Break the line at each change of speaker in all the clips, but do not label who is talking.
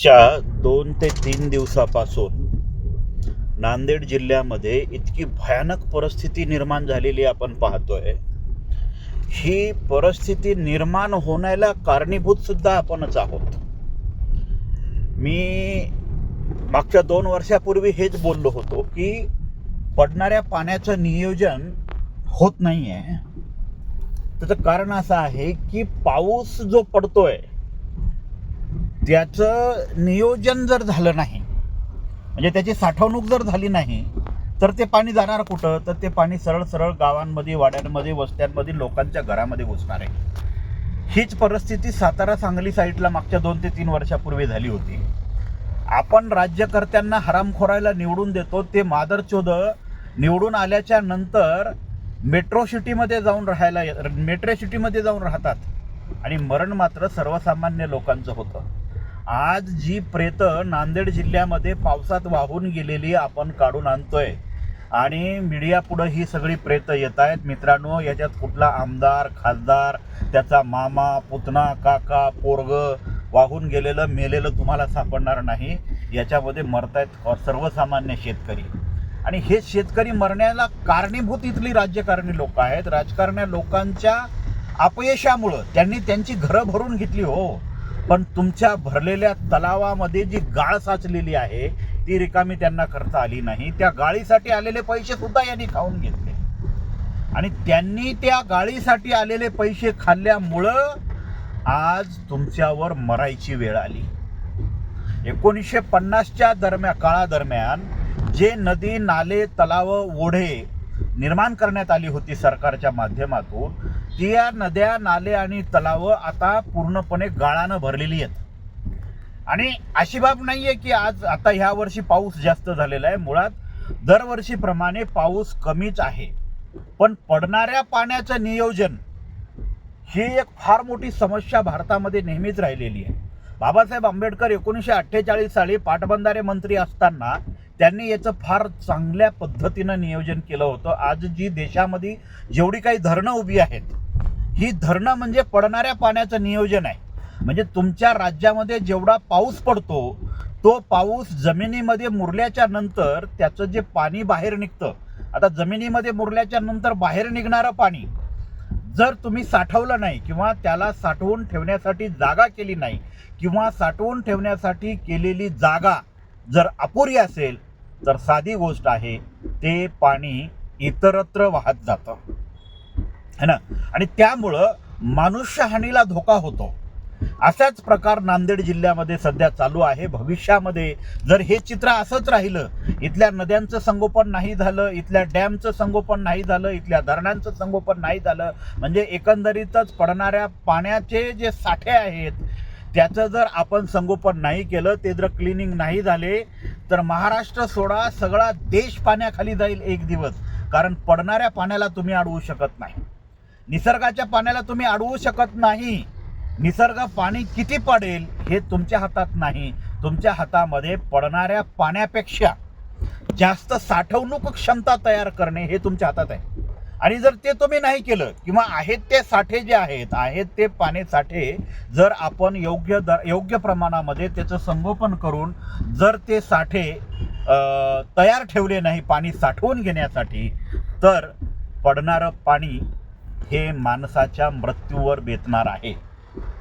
च्या दोन ते तीन दिवसापासून नांदेड जिल्ह्यामध्ये इतकी भयानक परिस्थिती निर्माण झालेली आपण पाहतोय. ही परिस्थिती निर्माण होण्याला कारणीभूत सुद्धा आपणच आहोत. मी मागच्या दोन वर्षापूर्वी हेच बोललो होतो की पडणाऱ्या पाण्याचं नियोजन होत नाही आहे त्याचं कारण असं आहे की पाऊस जो पडतोय त्याचं नियोजन जर झालं नाही म्हणजे त्याची साठवणूक जर झाली नाही तर ते पाणी जाणार कुठं? तर ते पाणी सरळ सरळ गावांमध्ये वाड्यांमध्ये वस्त्यांमध्ये लोकांच्या घरामध्ये घुसणार आहे. हीच परिस्थिती सातारा सांगली साईडला मागच्या दोन ते तीन वर्षापूर्वी झाली होती. आपण राज्यकर्त्यांना हरामखोरायला निवडून देतो ते मादरचोद निवडून आल्याच्यानंतर मेट्रो सिटीमध्ये जाऊन राहायला मेट्रो सिटीमध्ये जाऊन राहतात. आणि मरण मात्र सर्वसामान्य लोकांचं होतं. आज जी प्रेत नांदेड जिल्ह्यामध्ये पावसात वाहून गेलेली आपण काढून आणतोय. आणि मीडिया पुढं ही सगळी प्रेत येत आहेत. मित्रांनो याच्यात कुठला आमदार खासदार त्याचा मामा पुतना काका पोरग वाहून गेलेलं मेलेलं तुम्हाला सापडणार नाही. याच्यामध्ये मरतायत सर्वसामान्य शेतकरी. आणि हे शेतकरी मरण्याला कारणीभूत इथली राजकारणी लोक आहेत. राजकारण्या लोकांच्या अपयशामुळं त्यांनी त्यांची घरं भरून घेतली हो. पण तुमच्या भरलेल्या तलावामध्ये जी गाळ साचलेली आहे ती रिकामी त्यांना करता आली नाही. त्या गाळीसाठी आलेले पैसे सुद्धा यांनी खाऊन घेतले. आणि त्यांनी त्या गाळीसाठी आलेले पैसे खाल्ल्यामुळं आज तुमच्यावर मरायची वेळ आली. एकोणीसशे पन्नासच्या दरम्यान काळादरम्यान जे नदी नाले तलाव ओढे निर्माण करण्यात आली होती सरकारच्या माध्यमातून. ती या नद्या नाले आणि तलाव आता पूर्णपणे गाळानं भरलेली आहेत. आणि अशी बाब नाही आहे की आज आता ह्या वर्षी पाऊस जास्त झालेला आहे. मुळात दरवर्षीप्रमाणे पाऊस कमीच आहे. पण पडणाऱ्या पाण्याचं नियोजन ही एक फार मोठी समस्या भारतामध्ये नेहमीच राहिलेली आहे. बाबासाहेब आंबेडकर एकोणीसशे अठ्ठेचाळीस साली पाटबंधारे मंत्री असताना त्यांनी याचं फार चांगल्या पद्धतीनं नियोजन केलं होतं. आज जी देशामध्ये जेवढी काही धरणं उभी आहेत ही धरणं म्हणजे पडणाऱ्या पाण्याचं नियोजन आहे. म्हणजे तुमच्या राज्यामध्ये जेवढा पाऊस पडतो तो पाऊस जमिनीमध्ये मुरल्याच्या नंतर त्याचं जे पाणी बाहेर निघतं आता जमिनीमध्ये मुरल्याच्या नंतर बाहेर निघणारं पाणी जर तुम्ही साठवलं नाही किंवा त्याला साठवून ठेवण्यासाठी जागा केली नाही किंवा साठवून ठेवण्यासाठी केलेली जागा जर अपुरी असेल तर साधी गोष्ट आहे ते पाणी इतरत्र वाहत जातं. है ना? आणि त्यामुळं मनुष्यहानीला धोका होतो. असाच प्रकार नांदेड जिल्ह्यामध्ये सध्या चालू आहे. भविष्यामध्ये जर हे चित्र असंच राहिलं इथल्या नद्यांचं संगोपन नाही झालं इथल्या डॅमचं संगोपन नाही झालं इथल्या धरणांचं संगोपन नाही झालं म्हणजे एकंदरीतच पडणाऱ्या पाण्याचे जे साठे आहेत त्याचं जर आपण संगोपन नाही केलं ते जर क्लिनिंग नाही झाले तर महाराष्ट्र सोडा सगळा देश पाण्याखाली जाईल एक दिवस. कारण पडणाऱ्या पाण्याला तुम्ही अडवू शकत नाही. निसर्गाच्या पाण्याला तुम्ही अडवू शकत नाही. निसर्ग पाणी किती पडेल हे तुमच्या हातात नाही. तुमच्या हातामध्ये पडणाऱ्या पाण्यापेक्षा जास्त साठवणूक क्षमता तयार करणे हे तुमच्या हातात आहे. आणि जर ते तुम्ही नाही केलं किंवा आहेत ते साठे जे आहेत आहेत ते पाणी साठे जर आपण योग्य दर योग्य प्रमाणामध्ये त्याचं संगोपन करून जर ते साठे तयार ठेवले नाही पाणी साठवून घेण्यासाठी तर पडणारं पाणी हे माणसाच्या मृत्यूवर बेतणार आहे.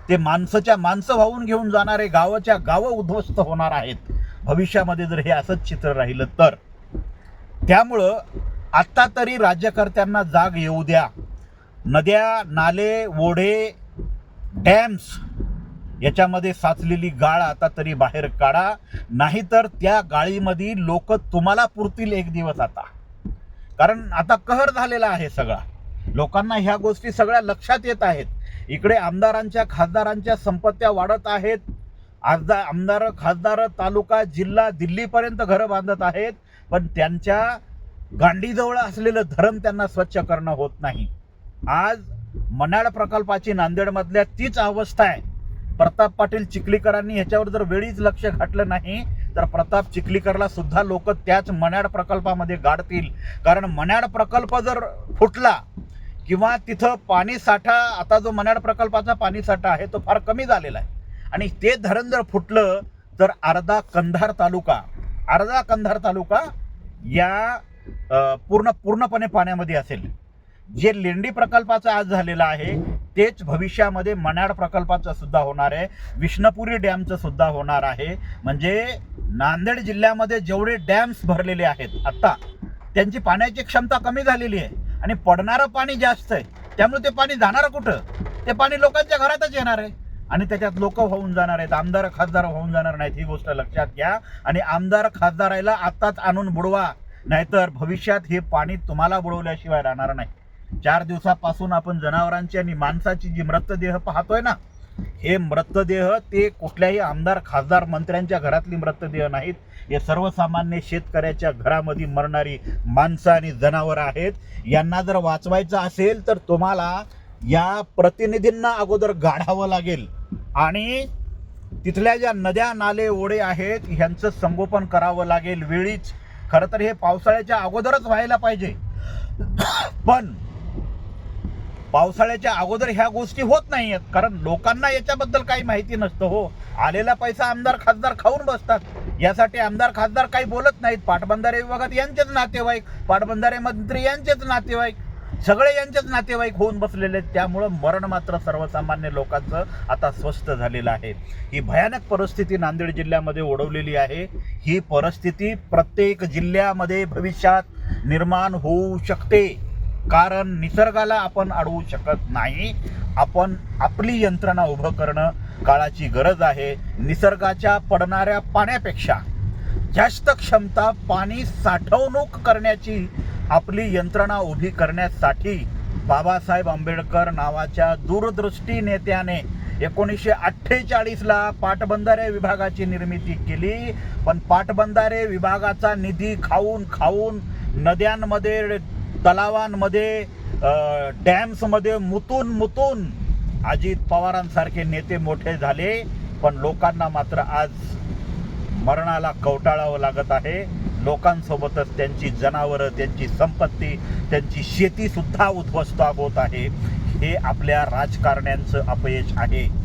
ते माणसाच्या माणसं वाहून घेऊन जाणारे गावाच्या गावं उद्ध्वस्त होणार आहेत. भविष्यामध्ये जर हे असंच चित्र राहिलं तर. त्यामुळं आत्ता तरी राज्यकर्त्यांना जाग येऊ द्या. नद्या नाले ओढे डॅम्स याच्यामध्ये साचलेली गाळ आता तरी बाहेर काढा. नाहीतर त्या गाळीमध्ये लोक तुम्हाला पुरतील एक दिवस आता. कारण आता कहर झालेला आहे सगळा. लोकांना ह्या गोष्टी सगळ्या लक्षात येत आहेत. इकडे आमदारांच्या खासदारांच्या संपत्त्या वाढत आहेत. आजदा आमदार खासदार तालुका जिल्हा दिल्लीपर्यंत घरं बांधत आहेत. पण त्यांच्या गांडीजवळ असलेलं धरण त्यांना स्वच्छ करणं होत नाही. आज मनाळ प्रकल्पाची नांदेडमधल्या तीच अवस्था आहे. प्रताप पाटील चिखलीकरांनी ह्याच्यावर जर वेळीच लक्ष घातलं नाही तर प्रताप चिखलीकरला सुद्धा लोक त्याच मन्याड प्रकल्पामध्ये गाडतील. कारण मन्याड प्रकल्प जर फुटला किंवा तिथं पाणी साठा आता जो मन्याड प्रकल्पाचा पाणी साठा आहे तो फार कमी झालेला आहे. आणि ते धरण जर फुटलं तर अर्धा कंधार तालुका अर्धा कंधार तालुका या पूर्ण पूर्णपणे पाण्यामध्ये असेल. जे लेंडी प्रकल्पाचं आज झालेलं आहे तेच भविष्यामध्ये मनाड प्रकल्पाचं सुद्धा होणार आहे. विष्णुपुरी डॅमचं सुद्धा होणार आहे. म्हणजे नांदेड जिल्ह्यामध्ये जेवढे डॅम्स भरलेले आहेत आत्ता त्यांची पाण्याची क्षमता कमी झालेली आहे आणि पडणारं पाणी जास्त आहे. त्यामुळे ते पाणी जाणार कुठं? ते पाणी लोकांच्या घरातच येणार आहे. आणि त्याच्यात लोक होऊन जाणार आहेत. आमदार खासदार होऊन जाणार नाहीत ही गोष्ट लक्षात घ्या. आणि आमदार खासदाराला आत्ताच आणून बुडवा. नाहीतर भविष्यात हे पाणी तुम्हाला बुडवल्याशिवाय राहणार नाही. चार दिवसापासून आपण जनावरांची आणि माणसाची जी मृतदेह पाहतोय ना हे मृतदेह ते कुठल्याही आमदार खासदार मंत्र्यांच्या घरातली मृतदेह नाहीत. हे सर्वसामान्य शेतकऱ्याच्या घरामध्ये मरणारी माणसं आणि जनावरं आहेत. यांना जर वाचवायचं असेल तर तुम्हाला या प्रतिनिधींना अगोदर गाढावं लागेल. आणि तिथल्या ज्या नद्या नाले ओढे आहेत ह्यांचं संगोपन करावं लागेल. वेळीच खरं तर हे पावसाळ्याच्या अगोदरच व्हायला पाहिजे. पण पावसाळ्याच्या अगोदर ह्या गोष्टी होत नाही आहेत कारण लोकांना याच्याबद्दल काही माहिती नसतं हो. आलेला पैसा आमदार खासदार खाऊन बसतात. यासाठी आमदार खासदार काही बोलत नाहीत. पाटबंधारे विभागात यांचेच नातेवाईक पाटबंधारे मंत्री यांचेच नातेवाईक. सगळे यांचेच नातेवाईक होऊन बसलेले आहेत. त्यामुळं मरण मात्र सर्वसामान्य लोकांचं आता स्वस्त झालेलं आहे. ही भयानक परिस्थिती नांदेड जिल्ह्यामध्ये ओढवलेली आहे. ही परिस्थिती प्रत्येक जिल्ह्यामध्ये भविष्यात निर्माण होऊ शकते. कारण निसर्गाला आपण अडवू शकत नाही. आपण आपली यंत्रणा उभं करणं काळाची गरज आहे. निसर्गाच्या पडणाऱ्या पाण्यापेक्षा जास्त क्षमता पाणी साठवणूक करण्याची आपली यंत्रणा उभी करण्यासाठी बाबासाहेब आंबेडकर नावाच्या दूरदृष्टी नेत्याने एकोणीसशे अठ्ठेचाळीसला पाटबंधारे विभागाची निर्मिती केली. पण पाटबंधारे विभागाचा निधी खाऊन खाऊन नद्यांमध्ये तलावांमध्ये डॅम्समध्ये मुतून मुतून अजित पवारांसारखे नेते मोठे झाले. पण लोकांना मात्र आज मरणाला कवटाळावं लागत आहे. लोकांसोबतच त्यांची जनावरं त्यांची संपत्ती त्यांची शेतीसुद्धा उद्ध्वस्त होत आहे. हे आपल्या राजकारण्यांचं अपयश आहे.